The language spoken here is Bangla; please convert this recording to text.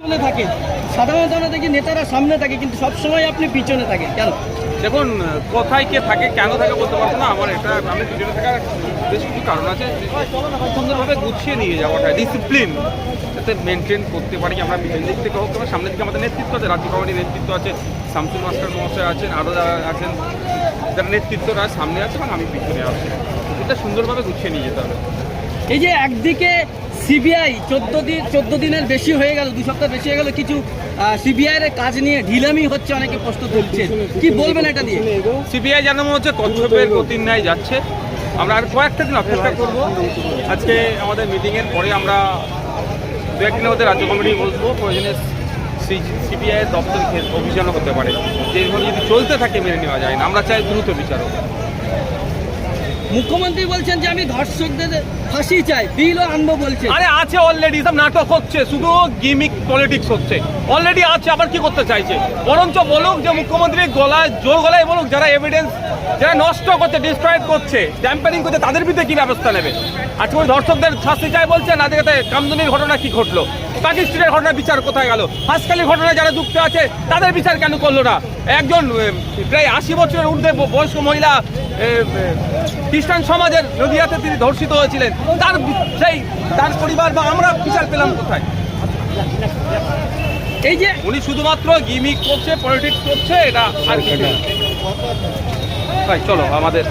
পিছনে থাকে। সাধারণত আমরা দেখি নেতারা সামনে থাকে কিন্তু সবসময় আপনি পিছনে থাকেন কেন? দেখুন কোথায় কে থাকে কেন থাকে বলতে পারব না আমার এটা আমি পিছনে থাকার বেশ কিছু কারণ আছে। সুন্দরভাবে গুছিয়ে নিয়ে যাওয়াটা ডিসিপ্লিন যাতে মেনটেন করতে পারি আমরা পিছন দিক থেকে হোক কিংবা সামনের দিকে আমাদের নেতৃত্ব আছে রাজ্য কমিটির নেতৃত্ব আছে শামসুল মাস্টার মহাশয় আছেন আরও যারা আছেন যারা নেতৃত্বরা সামনে আছে এবং আমি পিছনে আছি। এটা সুন্দরভাবে গুছিয়ে নিয়ে যেতে হবে। এই যে একদিকে সিবিআই চোদ্দ দিন, চোদ্দ দিনের বেশি হয়ে গেল, দু সপ্তাহ বেশি হয়ে গেল, কিছু সিবিআই এর কাজ নিয়ে ঢিলামি হচ্ছে, অনেকে প্রশ্ন তুলছে কি বলবেন এটা নিয়ে? সিবিআই যেন হচ্ছে কচ্ছপের গতির ন্যায় যাচ্ছে। আমরা আর কয়েকটা দিন অপেক্ষা করব। আজকে আমাদের মিটিংয়ের পরে আমরা দু একদিনের মধ্যে রাজ্য কমিটি বলব প্রয়োজনে সিবিআই এর দপ্তর অভিযানও হতে পারে। যে যদি চলতে থাকে, মেনে নেওয়া যায় না। আমরা চাই দ্রুত বিচারক মুখ্যমন্ত্রী বলছেন যে আমি ধর্ষকদের ফাঁসি চাই, বিলও আনব বলছে আরে আছে অলরেডি সব নাটক হচ্ছে, শুধু গিমিক পলিটিক্স হচ্ছে। অলরেডি আছে, আবার কি করতে চাইছে? বরঞ্চ বলুক যে মুখ্যমন্ত্রী গলায়, জোর গলায় বলুক, যারা এভিডেন্স যারা নষ্ট করছে ডিস্ট্রয়েড করছে ট্যাম্পারিং করছে তাদের বিরুদ্ধে কি ব্যবস্থা নেবে? আজকে ওই ধর্ষকদের শাস্তি চাই বলছে, না দেখে কামদুনির ঘটনা কি ঘটলো? পাকিস্তানের ঘটনা বিচার কোথায় গেল? হাসখালির ঘটনায় যারা যুক্ত আছে, তাদের বিচার কেন করল না? একজন প্রায় আশি বছরের ঊর্ধ্বে বয়স্ক মহিলা খ্রিস্টান সমাজের নদিয়াতে তিনি ধর্ষিত হয়েছিলেন। তার সেই, তার পরিবার বা আমরা বিচার পেলাম কোথায়? এই যে উনি শুধুমাত্র গিমিক করছে পলিটিক্স করছে, এটা আর না। ভাই চলো আমাদের।